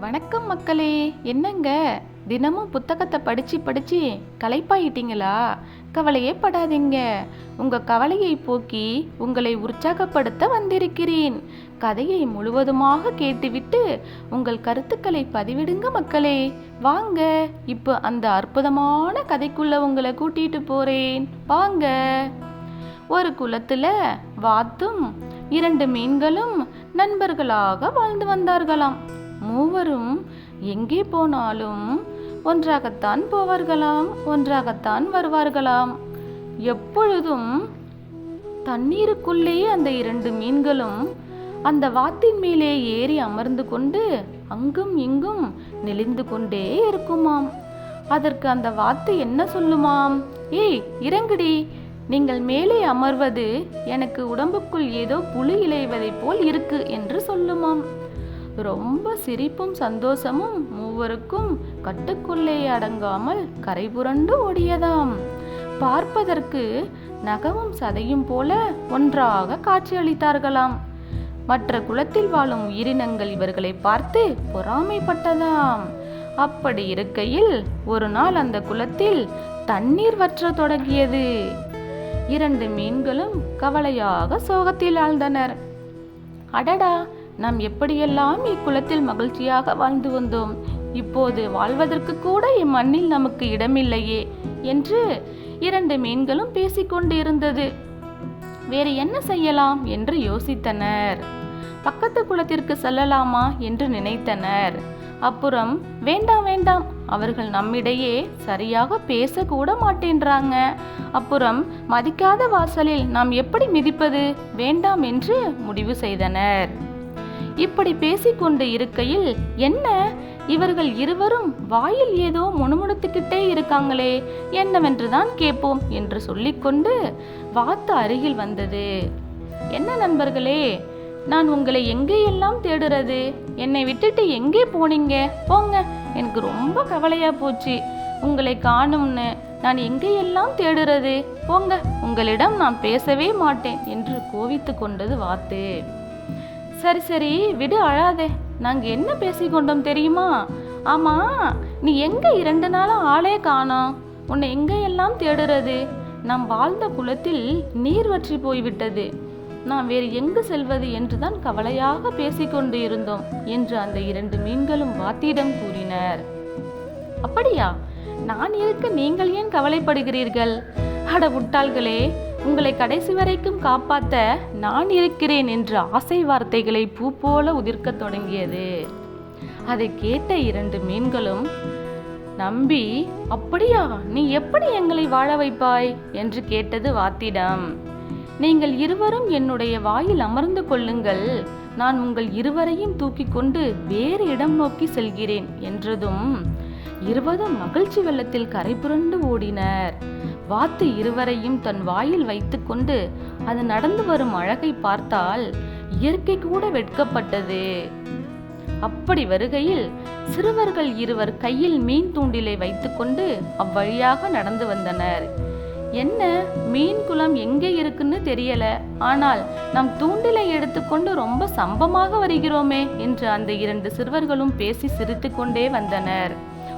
வணக்கம் மக்களே என்னங்க? தினமும் புத்தகத்தை படிச்சு படிச்சு களைப்பாயிட்டீங்களா? கவலையே படாதீங்க. உங்க கவலையை போக்கி உங்களை உற்சாகப்படுத்த வந்திருக்கிறேன். கதையை முழுவதுமாக கேட்டுவிட்டு உங்கள் கருத்துக்களை பதிவிடுங்க மக்களே. வாங்க இப்போ அந்த அற்புதமான கதைக்குள்ள உங்களை கூட்டிட்டு போறேன். வாங்க. ஒரு குளத்துல வாத்தும் இரண்டு மீன்களும் நண்பர்களாக வாழ்ந்து வந்தார்களாம். மூவரும் எங்கே போனாலும் ஒன்றாகத்தான் போவார்களாம் ஒன்றாகத்தான் வருவார்களாம். எப்பொழுதும் தண்ணீருக்குள்ளேயே அந்த இரண்டு மீன்களும் அந்த வாத்தின் மேலே ஏறி அமர்ந்து கொண்டு அங்கும் இங்கும் நெளிந்து கொண்டே இருக்குமாம். அதற்கு அந்த வாத்து என்ன சொல்லுமாம்? ஏய் இறங்குடி. நீங்கள் மேலே அமர்வது எனக்கு உடம்புக்குள் ஏதோ புழு இழைவதைப் போல் இருக்கு என்று சொல்லுமாம். ரொம்ப சிரிப்பும் சந்தோஷமும் மூவருக்கும் கட்டுக்குள்ளே அடங்காமல் கரைபுரண்டு ஓடியதாம். பார்ப்பதற்கு நகமும் சதையும் போல ஒன்றாக காட்சியளித்தார்களாம். மற்ற குலத்தில் வாழும் உயிரினங்கள் இவர்களை பார்த்து பொறாமைப்பட்டதாம். அப்படி இருக்கையில் ஒரு நாள் அந்த குளத்தில் தண்ணீர் வற்றத் தொடங்கியது. இரண்டு மீன்களும் கவலையாக சோகத்தில் ஆழ்ந்தனர். அடடா நாம் எப்படியெல்லாம் இக்குளத்தில் மகிழ்ச்சியாக வாழ்ந்து வந்தோம் இப்போது வாழ்வதற்கு கூட இம்மண்ணில் நமக்கு இடமில்லையே என்று இரண்டு மீன்களும் பேசிக்கொண்டு இருந்தது வேறு என்ன செய்யலாம் என்று யோசித்தனர். பக்கத்து குளத்திற்கு செல்லலாமா என்று நினைத்தனர். அப்புறம் வேண்டாம் வேண்டாம் அவர்கள் நம்மிடையே சரியாக பேசக்கூட மாட்டேன்றாங்க. அப்புறம் மதிக்காத வாசலில் நாம் எப்படி மிதிப்பது? வேண்டாம் என்று முடிவு செய்தனர். இப்படி பேசிக்கொண்டு இருக்கையில் என்ன? இவர்கள் இருவரும் வாயில் ஏதோ முணுமுணுத்துக்கிட்டே இருக்காங்களே என்னவென்றுதான் கேட்போம் என்று சொல்லிக்கொண்டு வாத்து அருகில் வந்தது. என்ன நண்பர்களே நான் உங்களை எங்கேயெல்லாம் தேடுறது? என்னை விட்டுட்டு எங்கே போனீங்க? போங்க எனக்கு ரொம்ப கவலையா போச்சு. உங்களை காணும்னு நான் எங்கேயெல்லாம் தேடுறது? போங்க உங்களிடம் நான் பேசவே மாட்டேன் என்று கோவித்து கொண்டது வாத்து. சரி சரி விடு அழாதே. நாங்கள் என்ன பேசிக்கொண்டோம் தெரியுமா? ஆமாம் நீ எங்கே இரண்டு நாளாக ஆளே காணோம் உன்னை எங்கேயெல்லாம் தேடுறது? நாம் வாழ்ந்த குளத்தில் நீர் வற்றி போய்விட்டது. நாம் வேறு எங்கு செல்வது என்றுதான் கவலையாக பேசிக்கொண்டு இருந்தோம் என்று அந்த இரண்டு மீன்களும் வாத்தியிடம் கூறினர். அப்படியா? நான் இருக்க நீங்கள் ஏன் கவலைப்படுகிறீர்கள்? அட முட்டாள்களே உங்களை கடைசி வரைக்கும் காப்பாத்த நான் இருக்கிறேன் என்று ஆசை வார்த்தைகளை பூ போல உதிர்க்கத் தொடங்கியது. அதை கேட்ட இரண்டு மீன்களும் நம்பி அப்படியா? நீ எப்படி எங்களை வாழ வைப்பாய்? என்று கேட்டது வாத்திடம் நீங்கள் இருவரும் என்னுடைய வாயில் அமர்ந்து கொள்ளுங்கள். நான் உங்கள் இருவரையும் தூக்கி கொண்டு வேறு இடம் நோக்கி செல்கிறேன் என்றதும் இருவரும் மகிழ்ச்சி வெள்ளத்தில் கரை புரண்டு ஓடினர். வாத்து இருவரையும் தன் வாயில் வைத்துக்கொண்டு அது நடந்து வரும் அழகை பார்த்தால் இயற்கை கூட வெட்கப்பட்டது. அப்படி வருகையில் சிறுவர்கள் இருவர் கையில் மீன் தூண்டிலை வைத்துக்கொண்டு அவ்வழியாக நடந்து வந்தனர். என்ன மீன் குளம் எங்கே இருக்குன்னு தெரியல. ஆனால் நம் தூண்டிலை எடுத்துக்கொண்டு ரொம்ப சம்பமாக வருகிறோமே என்று அந்த இரண்டு சிறுவர்களும் பேசி சிரித்துக்கொண்டே வந்தனர்.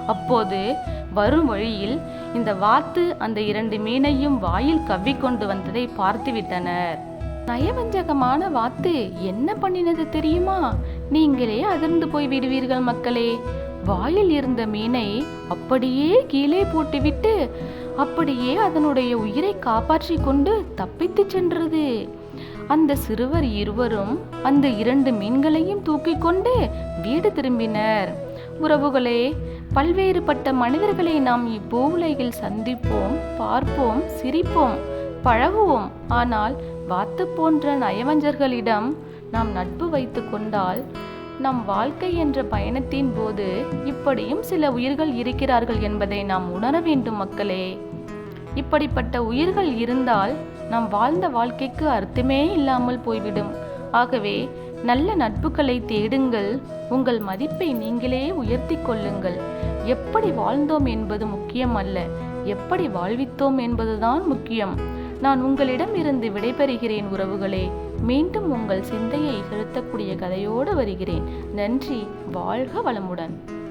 அப்போது வரும் வழியில் இந்த வாத்து அந்த இரண்டு மீனையும் வாயில் கவ்விக்கொண்டு வந்ததை பார்த்துவிட்டனர். நயவஞ்சகமான வாத்து என்ன பண்ணினது தெரியுமா? நீங்களே அதிர்ந்து போய் விடுவீர்கள் மக்களே. வாயில் இருந்த மீனை அப்படியே கீழே போட்டுவிட்டு அப்படியே அதனுடைய உயிரை காப்பாற்றி கொண்டு தப்பித்துச் சென்றது. அந்த சிறுவர் இருவரும் அந்த இரண்டு மீன்களையும் தூக்கிக் கொண்டு வீடு திரும்பினர். உறவுகளே பல்வேறுபட்ட மனிதர்களை நாம் இப்பூவுலகில் சந்திப்போம் பார்ப்போம் சிரிப்போம் பழகுவோம். ஆனால் வாத்து போன்ற நயவஞ்சர்களிடம் நாம் நட்பு வைத்து கொண்டால் நம் வாழ்க்கை என்ற பயணத்தின் போது இப்படியும் சில உயிர்கள் இருக்கிறார்கள் என்பதை நாம் உணர வேண்டும் மக்களே. இப்படிப்பட்ட உயிர்கள் இருந்தால் நாம் வாழ்ந்த வாழ்க்கைக்கு அர்த்தமே இல்லாமல் போய்விடும். ஆகவே நல்ல நட்புகளை தேடுங்கள். உங்கள் மதிப்பை நீங்களே உயர்த்தி கொள்ளுங்கள். எப்படி வாழ்ந்தோம் என்பது முக்கியம் அல்ல எப்படி வாழ்வித்தோம் என்பதுதான் முக்கியம். நான் உங்களிடம் இருந்து விடைபெறுகிறேன் உறவுகளே. மீண்டும் உங்கள் சிந்தையை செலுத்தக்கூடிய கதையோடு வருகிறேன். நன்றி. வாழ்க வளமுடன்.